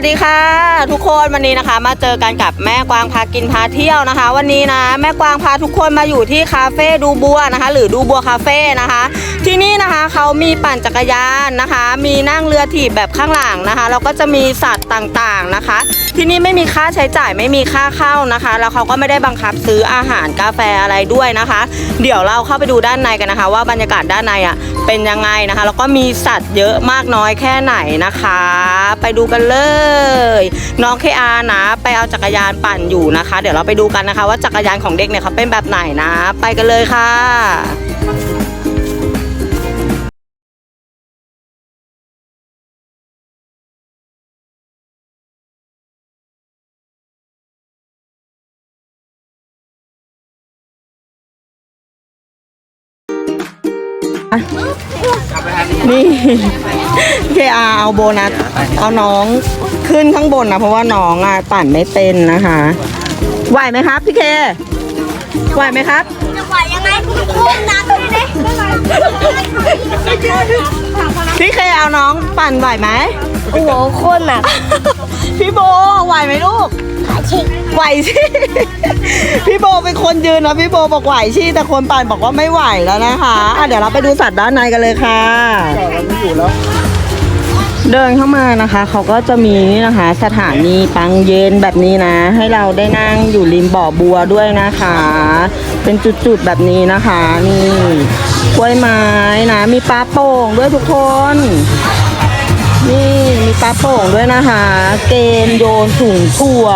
สดีค่ะค่ะทุกคนวันนี้นะคะ มาเจอกันกับแม่กวางพากินพาเที่ยวนะคะ วันนี้นะ แม่กวางพาทุกคนมาอยู่ที่คาเฟ่ดูบัวนะคะ หรือดูบัวคาเฟ่นะคะ ที่นี่นะคะเขามีปั่นจักรยานนะคะ มีนั่งเรือถีบแบบข้างหลังนะคะแล้วก็จะมีสัตว์ต่างๆนะคะ ที่นี่ไม่มีค่าใช้จ่ายไม่มีค่าเข้านะคะ แล้วเขาก็ไม่ได้บังคับซื้ออาหารกาแฟอะไรด้วยนะคะ เดี๋ยวเราเข้าไปดูด้านในกันนะคะ ว่าบรรยากาศด้านในอะเป็นยังไงนะคะ แล้วก็มีสัตว์เยอะมากน้อยแค่ไหนนะคะ ไปดูกันเลยน้องเคอานะ ไปเอาจักรยานปั่นอยู่นะคะ เดี๋ยวเราไปดูกันนะคะ ว่าจักรยานของเด็กเนี่ยเขาเป็นแบบไหนนะ ไปกันเลยค่ะนี่เคอาเอาโบนัสเอาน้อง ขึ้นข้างบนนะเพราะว่าน้องอะปั่นไม่เป็นนะคะ ไหวไหมครับพี่เค ไหวไหมครับ จะไหวยังไงพุ่งนักเลยดิพี่เคเอาน้องปั่นไหวไหมโอ้โหโคนหนักพี่โบไหวไหมลูกชิกไหวสิ พี่โบเป็นคนยืนนะพี่โบบอกไหวชิแต่คนปั่นบอกว่าไม่ไหวแล้วนะคะอะเดี๋ยวเราไปดูสัตว์ด้านในกันเลยค่ะเเดินเข้ามานะคะเขาก็จะมีนี่นะคะ สถานีปังเย็นแบบนี้นะ ให้เราได้นั่งอยู่ริมบ่อบัวด้วยนะคะ เป็นจุดๆแบบนี้นะคะนี่กล้วยไม้นะ มีปลาโป่งด้วยทุกคน นี่มีปลาโป่งด้วยนะคะ เกมโยนถุงถั่ว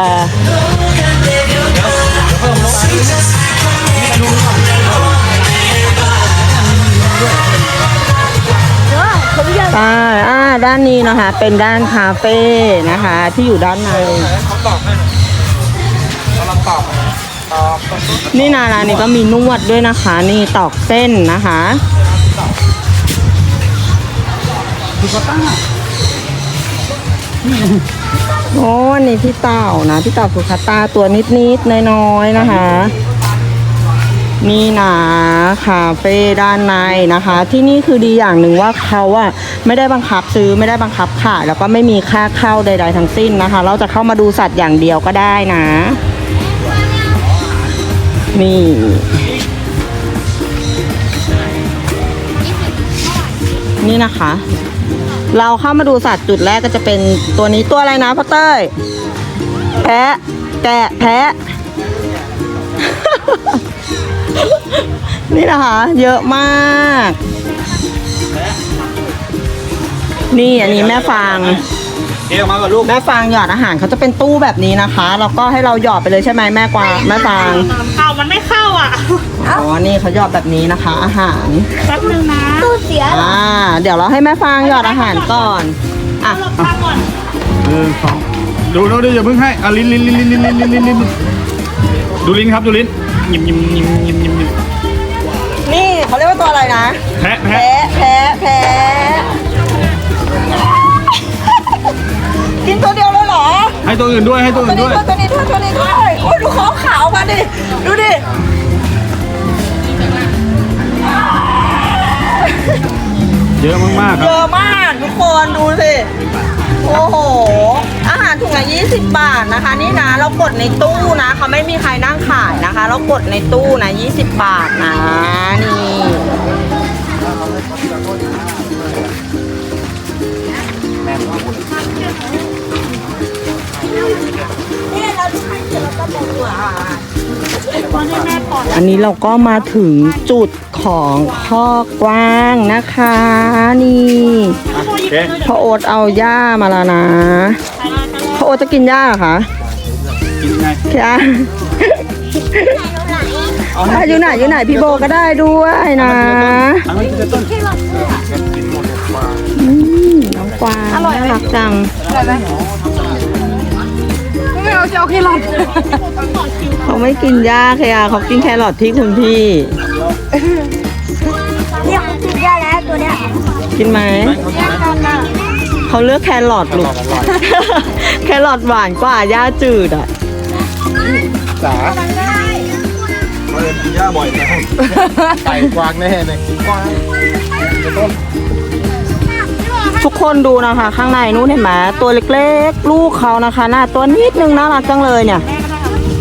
ไปอ่าอ่าด้านนี้นะคะ เป็นด้านคาเฟ่นะคะ ที่อยู่ด้านในนี่นาร้านนี้ก็มีนวดด้วยนะคะ นี่ตอกเส้นนะคะโอ้อันนี่พี่เต่านะพี่เต่าสุขตาตัวนิดๆน้อยๆนะคะ นี่นะคาเฟ่ด้านในนะคะ ที่นี่คือดีอย่างหนึ่งว่าเขาอะไม่ได้บังคับซื้อไม่ได้บังคับขายแล้วก็ไม่มีค่าเข้าใด ๆ ทั้งสิ้นนะคะ เราจะเข้ามาดูสัตว์อย่างเดียวก็ได้นะ นี่นี่นะคะ เราเข้ามาดูสัตว์จุดแรกก็จะเป็นตัวนี้ตัวอะไรนะพ่อเต้ยแพะแกะแพะ นี่นะคะ เยอะมาก นี่อันนี้แม่ฟางแม่ฟางหยอดอาหารเขาจะเป็นตู้แบบนี้นะคะ แล้วก็ให้เราหยอดไปเลยใช่ไหมแม่กวาแม่ฟางเอามันไม่เข้าอะอ๋อนี่เขาหยอดแบบนี้นะคะ อาหารแป๊บนึงนะตู้เสียอ่าเดี๋ยวเราให้แม่ฟางหยอดอาหารก่อนอะหลบตานึ่งสองดูดูดูอย่าเพิ่งให้อะลิ้นลินลินลินลินลินลินดูลินครับดูลิน ยิมยิมยิมยิมยิมยิมนี่เขาเรียกว่าตัวอะไรนะ แพะแพะแพ้แพ้แพ้กินตัวเดียวเลยเหรอ ให้ตัวอื่นด้วยให้ตัวตัวอื่นนี้ด้วย ด้วยตัวนี้ด้วยตัวนี้ด้วยโอ้ยดูเขาขาวมาดิ ดูดิ เยอะมากๆคเยรับ อะมากทุกคนดูสิ โอ้โห 20 บาทนะคะ นี่นะเรากดในตู้นะเขาไม่มีใครนั่งขายนะคะ เรากดในตู้นะ 20 บาทนะนี่เนี่ยเราดูให้เสร็จแล้วก็บอกว่าอันนี้เราก็มาถึงจุดของข้อกว้างนะคะ นี่โอเคพ่อโอ๊ตเอาหญ้ามาแล้วนะพ่ อโอ๊ตจะกินหญ้าเหรอคะกินไงแค่อะอยู่ไหนอยู่ไหนพี่โบก็ได้ด้วยนะอันนั้นจะต้นอืมน้องกวางอร่อยรักจังไม่เอาจะเอาแค่รอดเขาไม่กินหญ้าค่ะเขากินแครอทที่คุณพี่ เนี่ยมันกินได้แล้วตัวเนี้ยกินไหม เขาเลือกแครอทลูก แครอทหวานกว่าหญ้าจืดอะจ๋าเออกินหญ้าบ่อยนะไก่กวางแน่เลยกินกวางจะต้นพี่บอกให้ทุกคนดูนะคะ ข้างในนู้นเห็นไหมตัวเล็กๆ ลูกเขานะคะหน้าตัวนิดนึงน่ารักจังเลยเนี่ย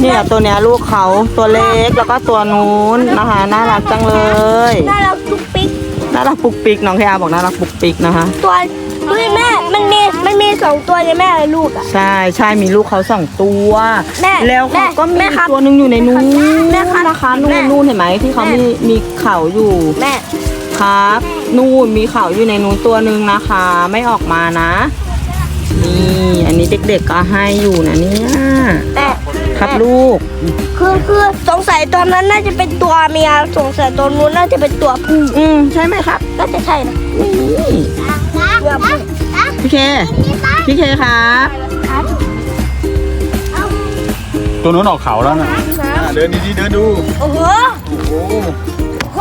เนี่ยตัวเนี้ยลูกเขาตัวเล็กแล้วก็ตัวนู้นนะคะน่ารักจังเลยน่ารักทุกปิ๊กน่ารักปุกปิกน้องแคอาบอกน่ารักปุกปิกนะคะ ตัวเฮ้ยแม่ มันมีมันมีสองตัวเลยแม่เลยลูกอะ ใช่ใช่มีลูกเขาสองตัว แม่แล้วแม่เขาก็มีแม่ครับตัวหนึ่งอยู่ในนู้นแม่ครับนะคะนู่แม่นนู่นเห็นไหมที่เขาแม่ มีมีเขาอยู่แม่ ครับ นู่นมีเขาอยู่ในนู้นตัวหนึ่งนะคะ ไม่ออกมานะ นี่อันนี้เด็กๆก็ให้อยู่นะเนี่ยแม่ครับแม่ลูก คือคือสงสัยตัวนั้นน่าจะเป็นตัวเมียสงสัยตัวนู้นน่าจะเป็นตัวผู้อืมใช่ไหมครับ น่าจะใช่นะนี่ ตัวผู้ พี่เค พี่เคครับตัวนู้นออกเขาแล้วนะอ่าเดินดีๆเดินดู โอ้โห โอ้โห โห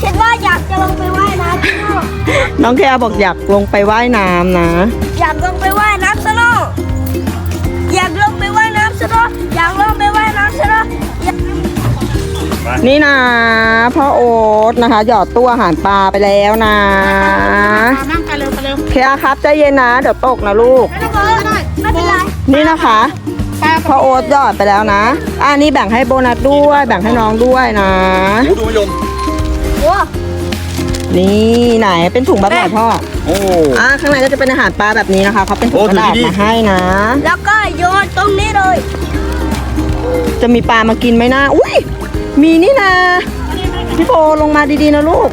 คิดว่าอยากจะลงไปว่ายน้ำซะหน่อยน้องแคบอกอยากลงไปว่ายน้ำนะ อยากลงไปว่ายน้ำซะหน่อยอยากลงไปว่ายน้ำซะหน่อยอยากลงไปว่ายน้ำซะหน่อยอยากนี่นะพ่อโอ๊ตนะคะ หยอดตู้อาหารปลาไปแล้วนะมานั่งไป เร็วไปเร็วเคอาครับใจเย็นนะ เดี๋ยวตกนะลูก ไม่ต้องเลยไม่เป็นไรนี่นะคะพ่อโอ๊ตหยอดไปแล้วนะอ่านี่แบ่งให้โบนัสด้วย แบ่งให้น้องด้วยนะ โอ้ดูมะยมโอ้นี่ไหนเป็นถุงแบบไหนพ่อโอ้ อ่าข้างในก็จะเป็นอาหารปลาแบบนี้นะคะเขาเป็นถุงโอ้กระดาษถือดีๆ มาให้นะ แล้วก็โยนตรงนี้เลยจะมีปลามากินไหมนะอุ้ยมีนี่นะพี่โบลงมาดีๆนะลูก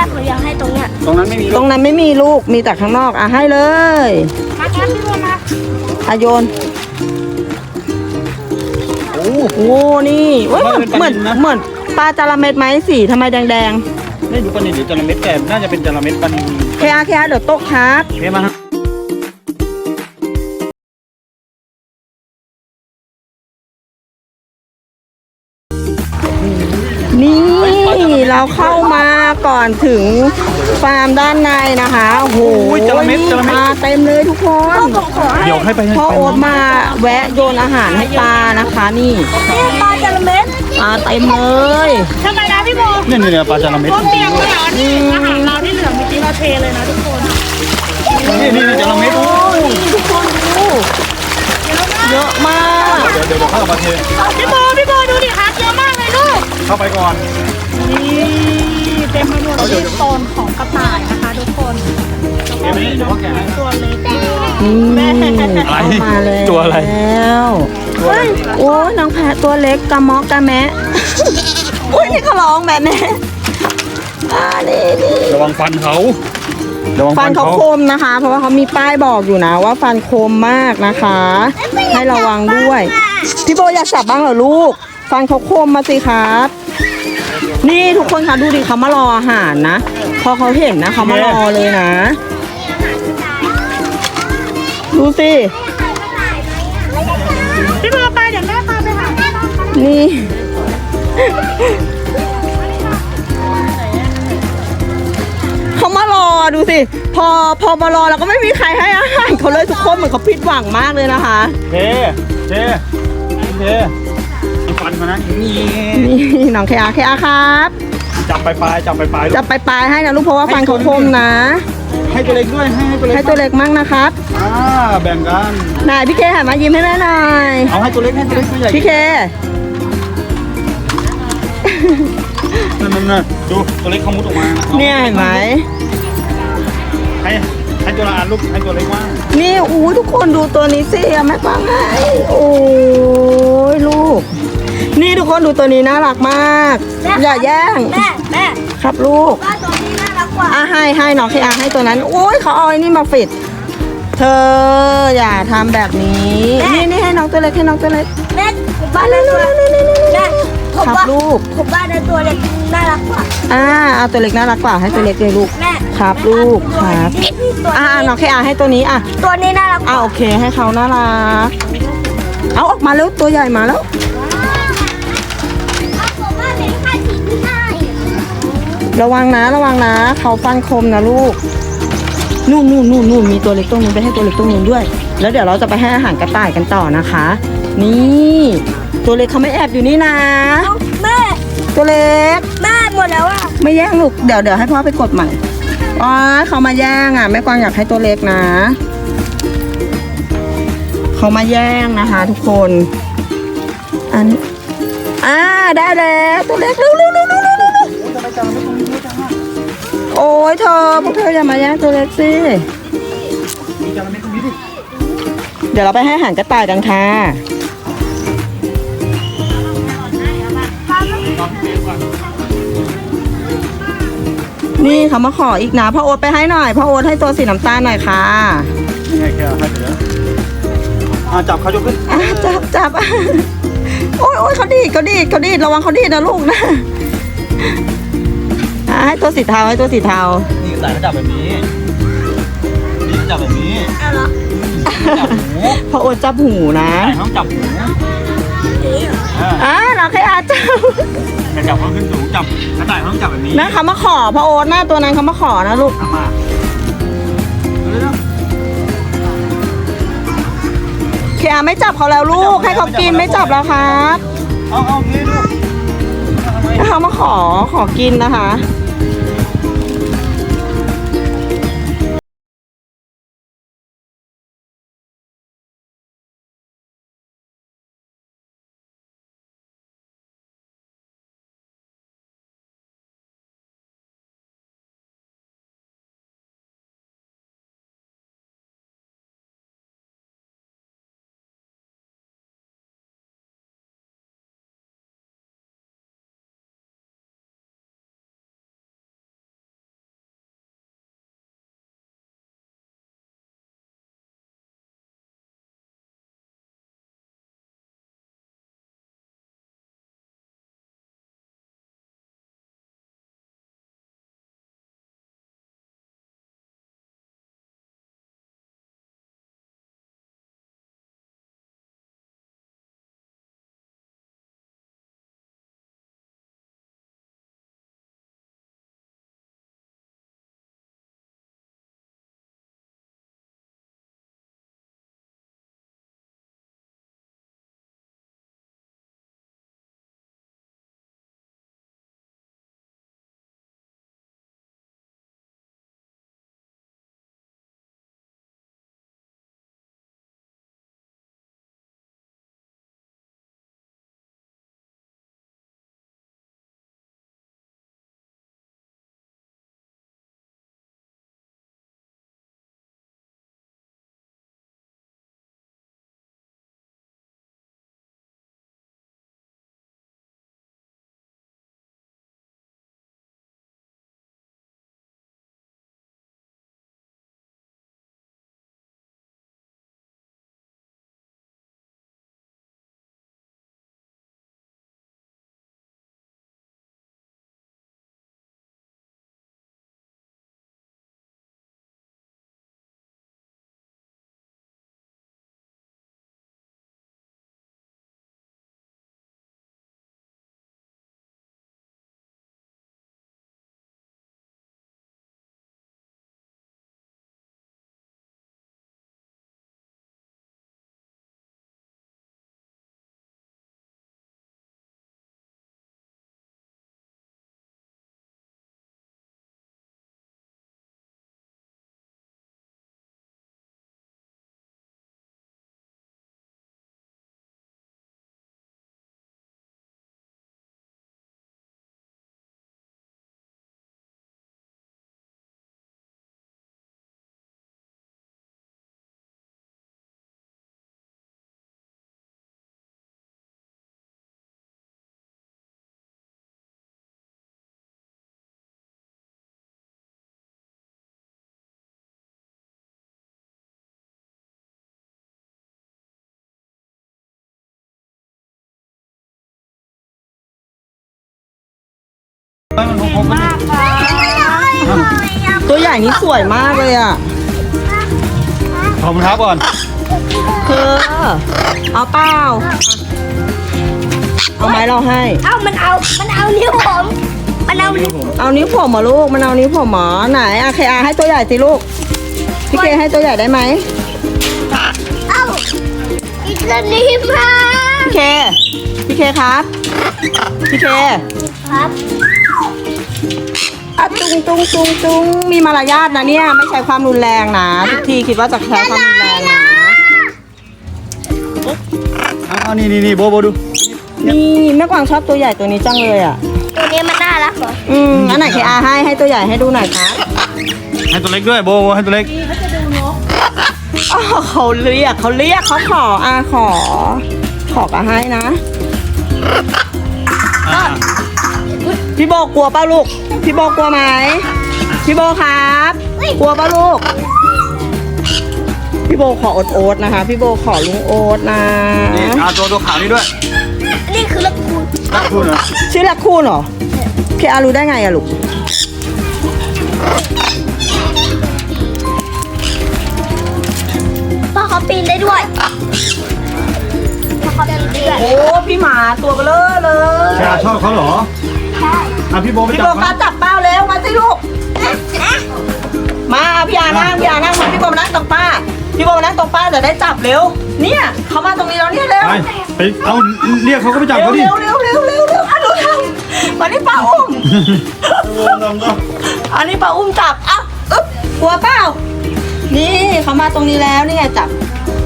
แม่เขาอยากให้ตรงเนี้ยตรงนั้นไม่มีตลูรกงนั้นไม่มีลูกมีแต่ข้างนอกอะให้เลยมาแคปพี่บัวมาอาโยนโอ้ โอ้นี่เว้ยว่าเหมืเป็อนนปลานิลนะ เหมือนปลาจาระเม็ดไหมสีทำไมแดงไม่ดูปลานิลหรือจระเม็ดแต่น่าจะเป็นจระเม็ดปลานิลๆเคอาเคอาเดี๋ยวตกครับเฮ้ยมาฮะ เราเข้ามาก่อนถึงฟาร์มด้านในนะคะโอ้โหโอ้ยจระเม็ดจระเม็ดปลาเต็มเลยทุกคนผมขอให้เดี๋ยวให้ไปให้พ่อไปโอ๊ตมาแวะโยนอาหารให้ปลานะคะ นี่นี่ปลาจระเม็ดปลาเต็มเลยทำไมนะพี่บัวเนี่ยเนี่ยเนี่ยปลาจระเม็ดพวกเตียงเลยเหรอนี่อาหารเราที่เหลือเมื่อกี้เราเทเลยนะทุกคนนี่นี่นี่จระเม็ด โอ้ยทุกคนดูเยอะมาก เดี๋ยวเดี๋ยวเดี๋ยวเข้ามาเทพี่บัวพี่บัวดูดิครับเยอะมากเลยลูกเข้าไปก่อน นี่เต็มไปหมดเลยโซนของกระต่ายนะคะทุกคนเดี๋ยวนี้เดี๋ยวพ่อแกะให้ตัวเล็กด้วยนี่เข้ามาเลยตัวอะไร แล้วเฮ้ยโอ้ยน้องแพะตัวเล็กกระมอกกระแมะอุ้ยนี่เขาร้องแบบแม่อ่านี่นี่ระวังฟันเขาระวังฟัฟันนเขาเขาคมนะคะ เพราะว่าเขามีป้ายบอกอยู่นะ ว่าฟันคมมากนะคะ ให้ระวังด้วย พี่โบอยากจับบ้างเหรอลูก ฟันเขาคมมาสิครับ นี่ทุกคนคะดูดิเขามารออาหารนะ พอเขาเห็นนะเขามารอเลยนะ ดูสิพี่บัวไปเดี๋ยวแม่พาไปหาที่บ้านกันนี่ เขามารอดูสิ พอพอมารอแล้วก็ไม่มีใครให้อาหารเขาเลยทุกคนเหมือนเขาผิดหวังมากเลยนะคะ เทเทเท มีฟันเขานะนี่นี่น้องเคอาเคอาครับ จับไปปลายจับไปปลายจะไปปลายให้นะลูกเพราะว่าฟันเขาคมนะ ให้ตัวเล็กด้วยให้ให้ตัวเล็กให้ตัวเล็กมั่งนะครับอ่าแบ่งกันนายพี่เคหันมายิ้มให้แม่หน่อยเอาให้ตัวเล็กให้ตัวเล็กตัวใหญ่พี่เคนั่นนั่นนั่นดูตัวเล็กเขามุดออกมาอาเนี่ยเห็นไหมให้ให้ตัวละอันลูกให้ตัวเล็กว่างนี่อู้ทุกคนดูตัวนี้สิเอาแม่ฟังให้โอ้ยลูก นี่ทุกคนดูตัวนี้น่ารักมาก อย่าแย่ง แม่แม่ครับลูกว่าตัวนี้น่ารักกว่าอะให้ให้น้องเคอาให้ตัวนั้นโอ้ยเขาเอาไอ้นี่มาปิดเธออย่าทำแบบนี้ นี่นี่ให้น้องตัวเล็กให้น้องตัวเล็กแม่ผมว่าในตัวแม่ผมครับว่าลูกผมว่าในตัวเล็กน่ารักกว่าอ่าเอาตัวเล็กน่ารักกว่าให้ตัวเล็กเลยลูกแม่ครับลูกครับตัวอ่านี้น้องเคอาให้ตัวนี้อะตัวนี้น่ารักกอ่าว่าโอเคให้เขาน่ารักเอาออกมาแล้วตัวใหญ่มาแล้ว ระวังนะระวังนะ เขาฟันคมนะลูก นู่นนู่นนู่นนู่นมีตัวเล็กตรงนู้นไปให้ตัวเล็กตรงนู้นด้วย แล้วเดี๋ยวเราจะไปให้อาหารกระต่ายกันต่อนะคะ นี่ตัวเล็กเขาไม่แอบอยู่นี่นะ แม่ ตัวเล็ก แม่หมดแล้วอะ ไม่แย่งลูก เดี๋ยวเดี๋ยวให้พ่อไปกดใหม่อ๋อเขามาแย่งอะแม่กวางอยากให้ตัวเล็กนะ เขามาแย่งนะคะ ทุกคน อันนี้อ่าได้แล้วตัวเล็กเร็วเร็วเร็ว โอ้ยเธอพวกเธออย่ามาแย่งตัวเล็กสิเดี๋ยวเราไปให้อาหารกระต่ายกันค่ะนี่เขามาขออีกนะพ่อโอ๊ตไปให้หน่อยพ่อโอ๊ตให้ตัวสีน้ำตาลหน่อยค่ะนี่ไงแกให้เดี๋ยวอ่าจับเขายกขึ้นอะจับจับโอ้ยโอ้ยเขาดีดเขาดีดเขาดีดระวังเขาดีดนะลูกนะอะ ให้ตัวสีเทาให้ตัวสีเทา นี่แต่เขาจับแบบนี้ นี่เขาจับแบบนี้เอาเหรอจับหูพ่อโอ๊ตจับหูนะแต่เขาจับหูอ่าอะเราแค่อาจับแต่จับเขาขึ้นสูงจับกระต่ายเขาต้องจับแบบนี้นั่นเขามาขอพ่อโอ๊ตหน้าตัวนั้นเขามาขอนะลูก ทำมาเร็ว เคอาไม่จับเขาแล้วลูกให้เขากินไม่จับแล้วครับๆเอาเอาโอเคดูทำไมให้เขามาขอขอกินนะคะ มันคงๆกันดิตัวใหญ่นี่สวยมากเลยอะขอบคุณครับก่อนคือเอาเปล่าเอาไหมเราให้ เอ้ามันเอา มันเอานิ้วผม มันเอานิ้วเอานิ้วผมเหมาลูก มันเอานิ้วผมเหมอไหนอะเคอาให้ตัวใหญ่สิลูก พี่เคให้ตัวใหญ่ได้ไหมเอ้าอีกแล้วนี่มาพี่เค พี่เคครับ พี่เค ครับ อะตุงตุงตุงตุงมีมารยาทนะเนี่ย ไม่ใช้ความรุนแรงนะ ทุกทีคิดว่าจะใช้ความรุนแรงนะเอาเอานี่นี่นี่โบโบดู นี่แม่กวางชอบตัวใหญ่ตัวนี้จังเลยอะ ตัวนี้มันน่ารักเหรอ อืมอันไหนเคอาให้ให้ตัวใหญ่ให้ดูหน่อยครับให้ตัวเล็กด้วยโบโบให้ตัวเล็กอ๋อเขาเรียกเขาเรียกเขาขออาขอ ขอก็ให้นะอ่า พี่โบกลัวเป้าลูก พี่โบกลัวไหม พี่โบครับ กลัวเป้าลูก พี่โบขอโอ๊ตโอ๊ตนะคะ พี่โบขอลุงโอ๊ตนะ นี่เอาตัวตัวขาวนี่ด้วยนี่คือละคุณรักคุณเหรอชื่อลักคูนเหรอเคอารู้ได้ไงอะลูก พ่อเขาปีนได้ด้วยพ่อเขาปีนได้ด้วยโอ้ พี่หมาตัวเบลอเลยแกชอบเขาเหรอใช่ อะพี่โบไปพี่จัโบบคมารับจับเป้าเร็วมาสิลูก มาพี่อานั่งพี่อานั่งมาพี่โบมานั่งตรงป้า พี่โบมานั่งตรงป้าจะได้จับเร็ว เนี่ยเขามาตรงนี้แล้วเนี่ยเร็ว ไปไปเอาเรียกเขาก็ไปจับเร็วเขาดิเร็วเร็วเร็วเร็วเร็วอะหนูทำมานี่ป้าอุ้ม อันนี้ป้าอุ้มจับอะอึ๊บกลัวเปล่า นี่เขามาตรงนี้แล้วนี่ไงจับ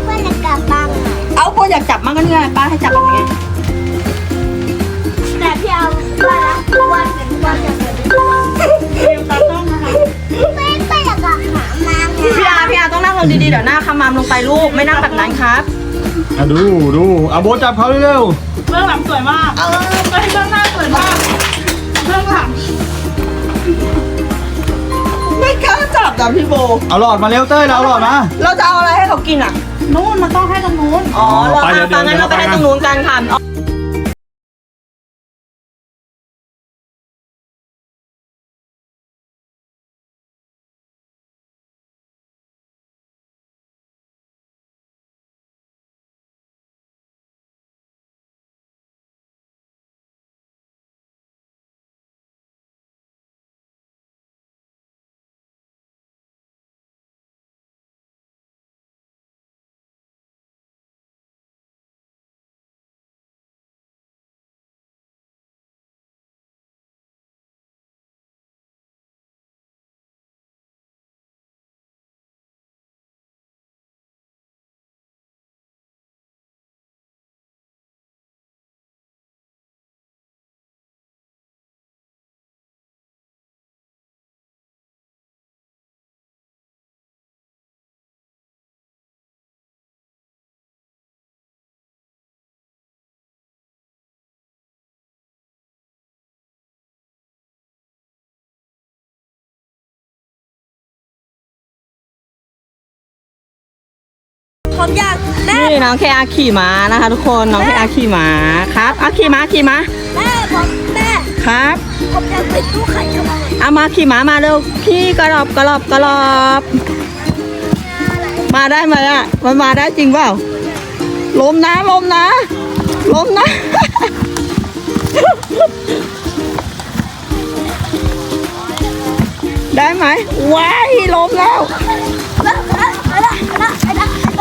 เพื่อนกลับบ้างเอาโบอยากจับมั้งก็เนี่ยป้าให้จับแบบนี้แต่พี่เอา ว่านะวันเป็นวันจะเป็นไม่ไม่อยากหามาไงพี่อาพี่อาต้องนั่งลงดีๆเดี๋ยวหน้าขมำลงไปลูกไม่นั่งแบบนั้นครับอะดูดูเอาโบจับเขาเร็วเบื้องหลังสวยมากเออเบื้องหน้าสวยมากเบื้องหลังไม่กล้าจับกับพี่โบ ๆเอาหลอดมาเร็วเต้ยเราเอาหลอดมา เราจะเอาอะไรให้เขากินอะ นู่นมันต้องให้ตรงนู้น อ๋อ เราไปเดี๋ยวค่ะงั้นเดี๋ยวเราไปให้เราไปตรงนู้นกันค่ะ อ๋อผมอยากแม่นี่น้องเคอาขี่ม้านะคะทุกคนน้องเคอาขี่ม้าครับเอาขี่ม้าขี่ม้าแม่ผมแม่ครับผมอยากไปตู้ไข่ทำไมเอามาขี่ม้ามาเร็วขี่กระรอบกระรอบกระรอบ มาได้ไหมอะมันมาได้จริงเปล่าลมนะลมนะลมนะได้ไหมว้ายลมแล้ว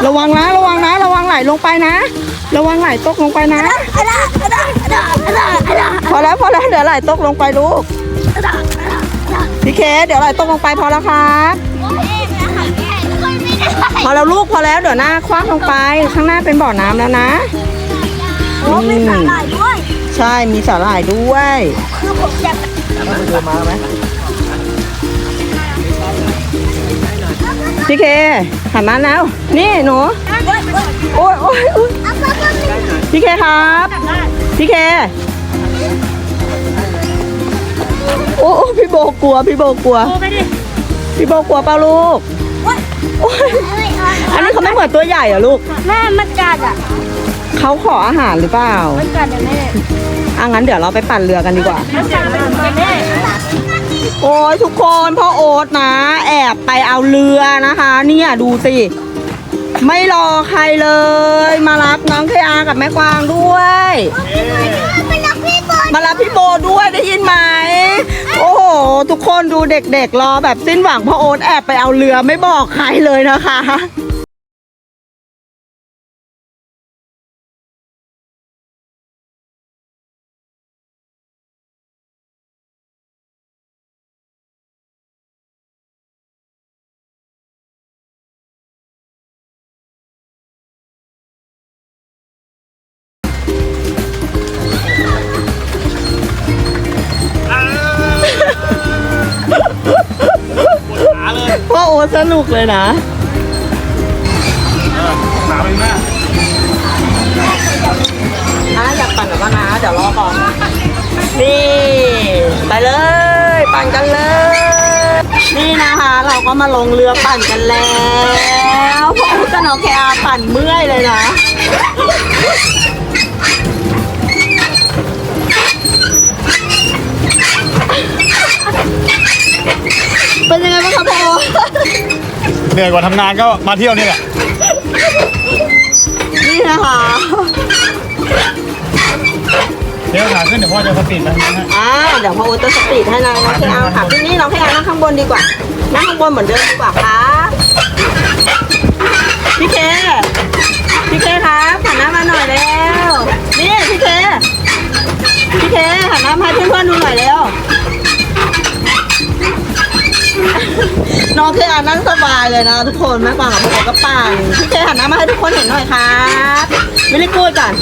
ระวังนะระวังนะ ระวังไหลลงไปนะ ระวังไหลตกลงไปนะ พอแล้วพอแล้วเดี๋ยวไหลตกลงไปลูกพี่เคสเดี๋ยวไหลตกลงไปพอแล้วครับพอแล้วลูกพอแล้วเดี๋ยวหน้าคว้างลงไปข้างหน้าเป็นบ่อน้ำแล้วนะโอ้มีสาหร่ายด้วย ใช่มีสาหร่ายด้วยคือผมอยากเดินมาไหมพี่เค หันมาแล้ว นี่หนู โอ๊ยโอ๊ยโอ้ยโอ้ยโอ๊ยเอาไปก่อนเลยพี่เคครับ พี่เคโอ้โอ้พี่โบกลัว พี่โบกลัวโอ้ไปดิพี่โบกลัวเปล่าลูกโอ๊ยโอ้ยอันนี้เขาไม่เหมือนตัวใหญ่เหรอลูก แม่มันกัดอะเขาขออาหารหรือเปล่ามันกัดอะแม่อะงั้นเดี๋ยวเราไปปั่นเรือกันดีกว่า มันกัดแม่ โอ้ยทุกคนพ่อโอ๊ตนะ แอบไปเอาเรือนะคะ เนี่ยดูสิ ไม่รอใครเลย มารับน้องเคอากับแม่กวางด้วยมันรักพี่บอลมารับพี่โบด้วยได้ยินไหม โอ้โห ทุกคนดูเด็กๆรอแบบสิ้นหวังพ่อโอ๊ตแอบไปเอาเรือไม่บอกใครเลยนะคะ นุกเลยนะขาไปหน้าอะอยากปั่นหรือเปล่านะ เดี๋ยวรอก่อน นี่ ไปเลย ปั่นกันเลย นี่นะคะเราก็มาลงเรือปั่นกันแล้วพวกอุ๊กับน้องแคร์ปั่นเมื่อยเลยนะเป็นยังไงบ้างครับพ่อ เหนื่อยกว่าทำงานก็มาเที่ยวนี่แหละ นี่นะคะ เดี๋ยวขาขึ้นเดี๋ยวพ่อจะสปีดไปนะฮะอ่า เดี๋ยวพ่ออุตจะสปีดให้น้องน้องเคอาค่ะที่นี่น้องเคอานั่งข้างบนดีกว่า นั่งข้างบนเหมือนเดิมดีกว่าครับพี่เค พี่เคครับหันหน้ามาหน่อยแล้ว นี่พี่เค พี่เคหันหน้ามาให้เพื่อนๆดูหน่อยแล้ว น้องเคอานั่งสบายเลยนะ ทุกคนแม่ปังกับพ่อก็ปังพี่เคหันหน้ามาให้ทุกคนเห็นหน่อยครับไม่ได้กูดก่อน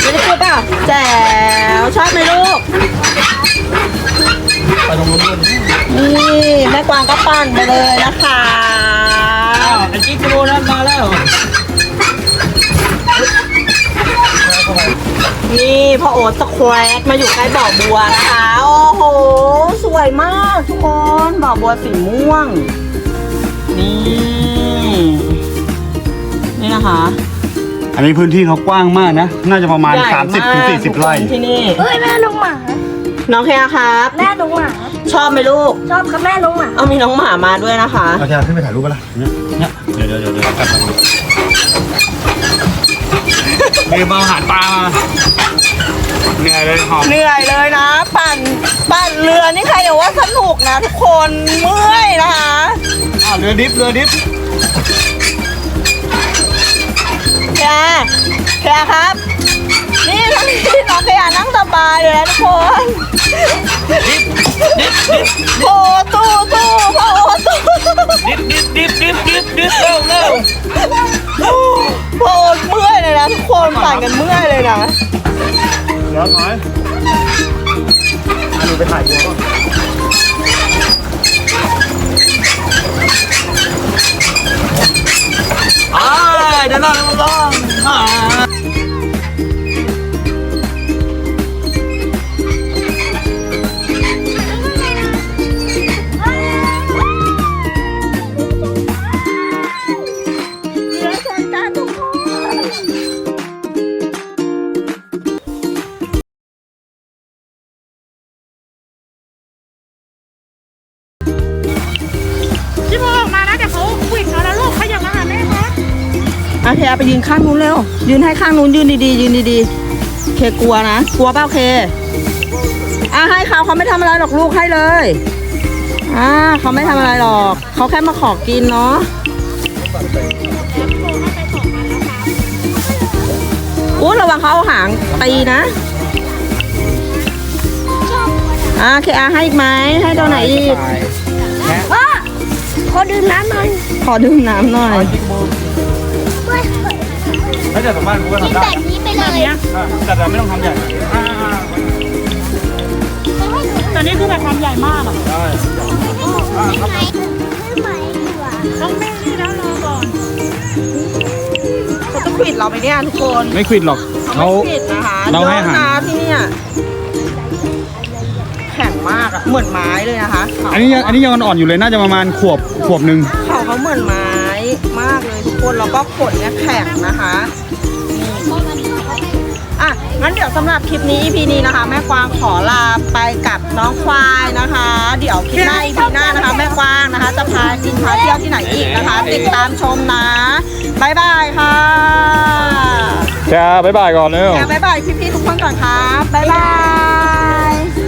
ไม่ได้กูดเปล่าแจ๋วชอบไหมลูกไปตรงนู้นด้วยนี่แม่กวางก็ปั่นไปเลยนะคะอ้าวไอ้จิ๊กโรนั่นมาแล้วนี่พ่อโอ๊ตสแควร์มาอยู่ใกล้บ่อบัวนะคะ โอ้โหส วยมากทุกคนบ่อบัวสีม่วง นี่ นี่นะคะ อันนี้พื้นที่เขากว้างมากนะ น่าจะประมาณ ใหญ่30ถึงมากทุก40คนไร่ที่นี่เฮ้ยแม่น้องหมา น้องแคร์ครับ แม่น้องหมา ชอบไหมลูก ชอบครับแม่น้องหมา เอามีน้องหมามาด้วยนะคะ เราจะขึ้นไปถ่ายรูปกันละเนี่ยเนี่ยเดี๋ยวเดี๋ยวเดี๋ยวเดี๋ยวกลับมาเรียบเอาอาหารปลามา เหนื่อยเลยหอบเหนื่อยเลยนะ ปั่นปั่นเรือนี่ใครอย่าว่าสนุกนะทุกคนเมื่อยนะคะอ้าวเรือดิฟเรือดิฟแคร์แคร์ครับ นี่ทั้งนี้น้องแคร์นั่งสบายเลยนะทุกคนโน้อยอันนี้ไปถ่ายบัวก่อนอ่าเดี๋ยวนั่งลงอ่า อะเคไปยืนข้างนู้นเร็ว ยืนให้ข้างนู้นยืนดีๆยืนดีๆ เคกลัวนะ กลัวเปล่าเค อะให้เขาเขาไม่ทำอะไรหรอกลูกให้เลย อ่าเขาไม่ทำอะไรหรอก เขาแค่มาขอกินเนาะอู้ระวังเขาเอาหางตีนะ อ่าเคอาให้อีกไหมให้ตัวไหนอีกพ่อขอดื่มน้ำหน่อย ขอดื่มน้ำหน่อย ถ้าจะสามารถกูก็ทำได้แบบนี้ไปเลยนะแต่แต่ไม่ต้องทำใหญ่อ่าแต่นี่คือแบบทำใหญ่มากอะได้ไหมไหมดีกว่า ต้องแม่นี่นะรอก่อนเขาจะปิดเราไปเนี่ยทุกคนไม่ควิดหรอกเขาเขาไม่ปิดนะคะเราให้อาหารยอะนะที่เนี่ยแข็งมากอะเหมือนไม้เลยนะคะอันนี้ยังอันนี้ยังอ่อนๆอยู่เลยน่าจะประมาณขวบขวบหนึ่งเขาเขาเหมือนไม้มากเลยทุกคนแล้วก็ขนเนี่ยแข็งนะคะอะ งั้นเดี๋ยวสำหรับคลิปนี้ EP นี้นะคะ แม่กวางขอลาไปกับน้องควายนะคะ เดี๋ยวคลิปหน้า EP หน้านะคะ แม่กวางนะคะ จะพากินพาเที่ยวที่ไหนอีกนะคะ ติดตามชมนะบายบายค่ะจ้าบ๊ายบายก่อนเร็วอะบายบายพี่ๆทุกคนก่อนครับบายบาย